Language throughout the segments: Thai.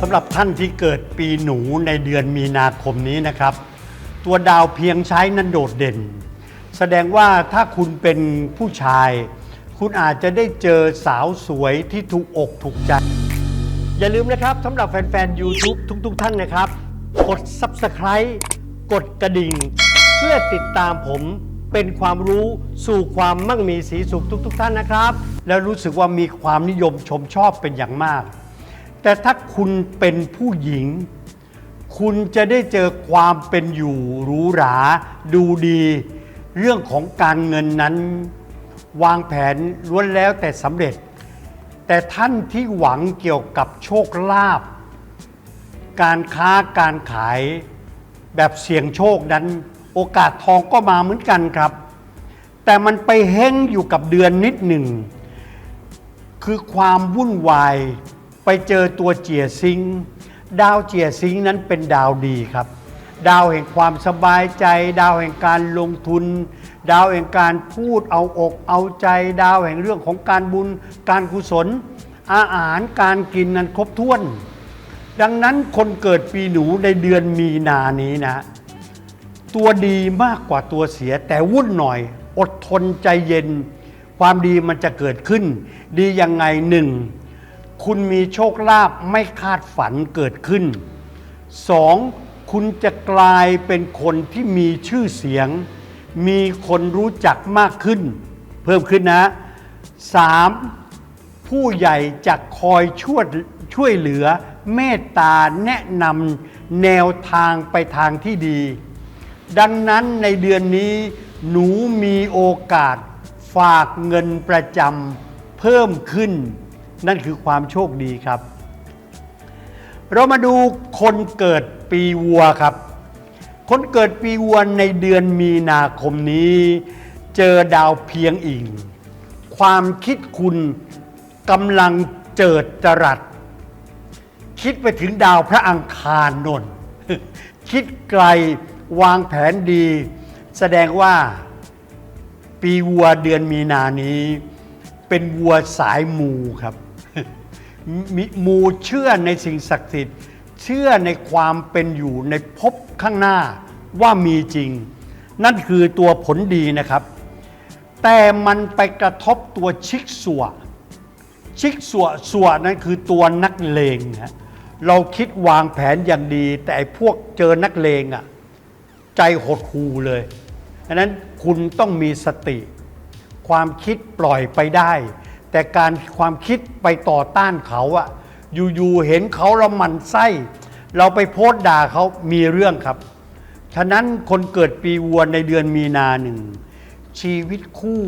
สำหรับท่านที่เกิดปีหนูในเดือนมีนาคมนี้นะครับ ตัวดาวเพียงใช้นั้นโดดเด่น แสดงว่าถ้าคุณเป็นผู้ชาย คุณอาจจะได้เจอสาวสวยที่ถูกอกถูกใจ อย่าลืมนะครับสำหรับแฟนๆ YouTube ทุกๆ ท่านนะครับ กด Subscribe กดกระดิ่ง เพื่อติดตามผมเป็นความรู้สู่ความมั่งมีสีสุขทุก ๆ ท่านนะครับ แล้วรู้สึกว่ามีความนิยมชมชอบเป็นอย่างมาก แต่ถ้าคุณเป็นผู้หญิง คุณจะได้เจอความเป็นอยู่หรูหรา ดูดี เรื่องของการเงินนั้น วางแผนล้วนแล้วแต่สำเร็จ แต่ท่านที่หวังเกี่ยวกับโชคลาภการค้าการขายแบบเสี่ยงโชคนั้น โอกาสทองก็มาเหมือนกันครับ แต่มันไปเฮ้งอยู่กับเดือนนิดหนึ่ง คือความวุ่นวาย ไปเจอตัวเจียซิง ดาวเจียซิงนั้นเป็นดาวดีครับ ดาวแห่งความสบายใจ ดาวแห่งการลงทุน ดาวแห่งการพูดเอาอกเอาใจ ดาวแห่งเรื่องของการบุญ การกุศล อาหารการกินนั้นครบถ้วน ดังนั้นคนเกิดปีหนูในเดือนมีนานี้นะ ตัวดีมากกว่าตัวเสียแต่วุ่นหน่อย อดทนใจเย็น ความดีมันจะเกิดขึ้น ดียังไงหนึ่ง คุณมีโชคลาภไม่คาดฝันเกิดขึ้นสองคุณจะกลายเป็นคนที่มีชื่อเสียง มีคนรู้จักมากขึ้น เพิ่มขึ้นนะสามผู้ใหญ่จะคอยช่วยช่วยเหลือเมตตาแนะนำแนวทางไปทางที่ดี ดังนั้นในเดือนนี้หนูมีโอกาสฝากเงินประจำเพิ่มขึ้น นั่นคือความโชคดีครับ เรามาดูคนเกิดปีวัวครับ คนเกิดปีวัวในเดือนมีนาคมนี้ เจอดาวเพียงอิง ความคิดคุณกำลังเจิดจรัส คิดไปถึงดาวพระอังคารนนคิดไกลวางแผนดี แสดงว่าปีวัวเดือนมีนานี้ เป็นวัวสายมูครับ มิมูเชื่อในสิ่งศักดิ์สิทธิ์ เชื่อในความเป็นอยู่ในภพข้างหน้าว่ามีจริง นั่นคือตัวผลดีนะครับ แต่มันไปกระทบตัวชิกสัวชิกสัวสัวนั่นคือตัวนักเลงฮะเราคิดวางแผนอย่างดี แต่พวกเจอนักเลงอะใจหดหูเลยดังนั้นคุณต้องมีสติ ความคิดปล่อยไปได้ แต่การความคิดไปต่อต้านเขาอะอยู่ๆเห็นเขาเราหมันไส้ เราไปโพสต์ด่าเขามีเรื่องครับ ฉะนั้นคนเกิดปีวัวในเดือนมีนาหนึ่ง ชีวิตคู่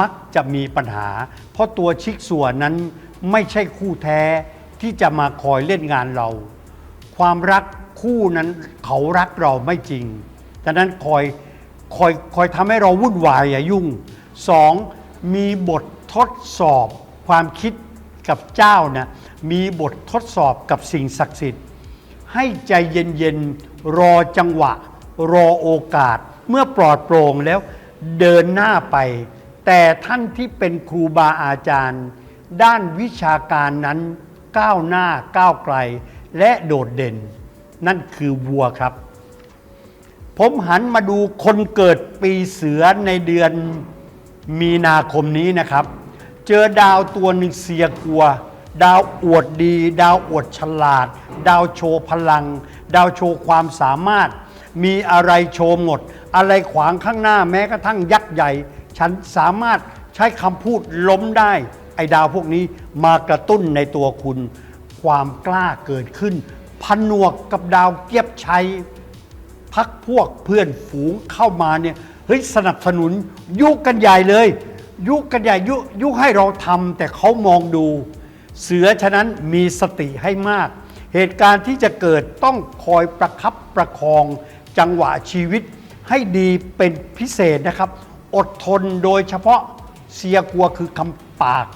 มักจะมีปัญหา เพราะตัวชิกสัวนั้นไม่ใช่คู่แท้ที่จะมาคอยเล่นงานเรา ความรักคู่นั้นเขารักเราไม่จริง ฉะนั้นคอยคอยคอยทำให้เราวุ่นวายอย่ายุ่งสองมีบท ทดสอบความคิดกับเจ้านะมีบททดสอบกับสิ่งศักดิ์สิทธิ์ ให้ใจเย็นๆ รอจังหวะ รอโอกาส เมื่อปลอดโปร่งแล้วเดินหน้าไป แต่ท่านที่เป็นครูบาอาจารย์ ด้านวิชาการนั้นก้าวหน้าก้าวไกล และโดดเด่น นั่นคือวัวครับ ผมหันมาดูคนเกิดปีเสือในเดือน มีนาคมนี้นะครับ เจอดาวตัวหนึ่งเสียกลัว ดาวอวดดี ดาวอวดฉลาด ดาวโชว์พลัง ดาวโชว์ความสามารถ มีอะไรโชว์หมด อะไรขวางข้างหน้าแม้กระทั่งยักษ์ใหญ่ ฉันสามารถใช้คำพูดล้มได้ ไอ้ดาวพวกนี้มากระตุ้นในตัวคุณ ความกล้าเกิดขึ้น ผนวกกับดาวเกียบชัยพักพวกเพื่อนฝูงเข้ามาเนี่ย เฮ้ยสนับสนุนยุกันใหญ่เลย ยุกันใหญ่ยุยุให้เราทำแต่เขามองดู เสือฉะนั้นมีสติให้มาก เหตุการณ์ที่จะเกิดต้องคอยประคับประคองจังหวะชีวิตให้ดีเป็นพิเศษนะครับ อดทนโดยเฉพาะเสียกลัวคือคำปาก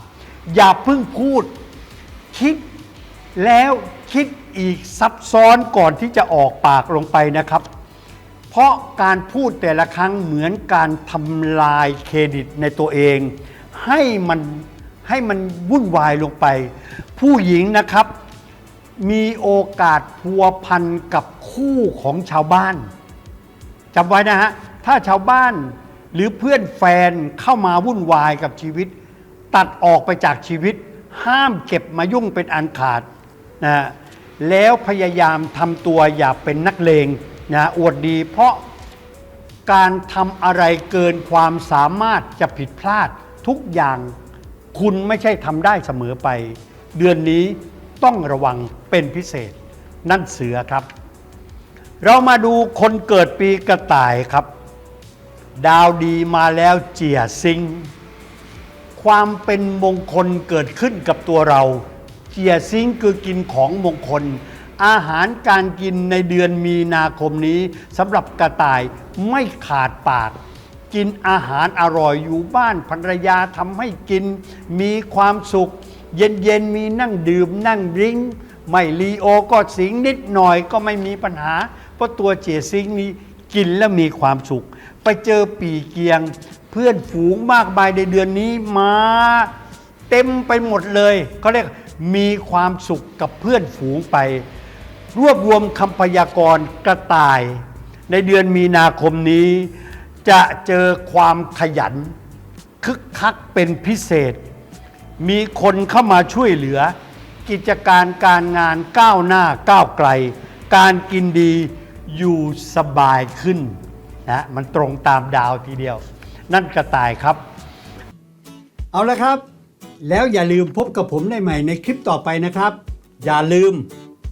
อย่าเพิ่งพูด คิดแล้วคิดอีกซับซ้อนก่อนที่จะออกปากลงไปนะครับ เพราะการพูดแต่ละครั้งเหมือนการทำลายเครดิตในตัวเอง ให้มันให้มันวุ่นวายลงไป ผู้หญิงนะครับ มีโอกาสพัวพันกับคู่ของชาวบ้านจำไว้นะฮะถ้าชาวบ้านหรือเพื่อนแฟนเข้ามาวุ่นวายกับชีวิต ตัดออกไปจากชีวิต ห้ามเก็บมายุ่งเป็นอันขาดนะฮะแล้วพยายามทำตัวอย่าเป็นนักเลง นะอวดดีเพราะการทำอะไรเกินความสามารถจะผิดพลาดทุกอย่าง คุณไม่ใช่ทำได้เสมอไป เดือนนี้ต้องระวังเป็นพิเศษ นั่นเสือครับ เรามาดูคนเกิดปีกระต่ายครับ ดาวดีมาแล้วเจียซิง ความเป็นมงคลเกิดขึ้นกับตัวเรา เจียซิงคือกินของมงคล อาหารการกินในเดือนมีนาคมนี้สำหรับกระต่ายไม่ขาดปาก กินอาหารอร่อยอยู่บ้านภรรยาทำให้กิน มีความสุข เย็นๆมีนั่งดื่มนั่งริ้งไม่ลีโอก็สิงนิดหน่อยก็ไม่มีปัญหา เพราะตัวเจียซิงนี้กินแล้วมีความสุข ไปเจอปีเกียง เพื่อนฝูงมากมายในเดือนนี้มาเต็มไปหมดเลยเขาเรียกมีความสุขกับเพื่อนฝูงไป รวบรวมคำพยากรณ์กระต่าย ในเดือนมีนาคมนี้ จะเจอความขยัน คึกคักเป็นพิเศษ มีคนเข้ามาช่วยเหลือ กิจการการงานก้าวหน้าก้าวไกล การกินดีอยู่สบายขึ้นนะมันตรงตามดาวทีเดียว นั่นกระต่ายครับ เอาละครับ แล้วอย่าลืมพบกับผมได้ใหม่ในคลิปต่อไปนะครับ อย่าลืม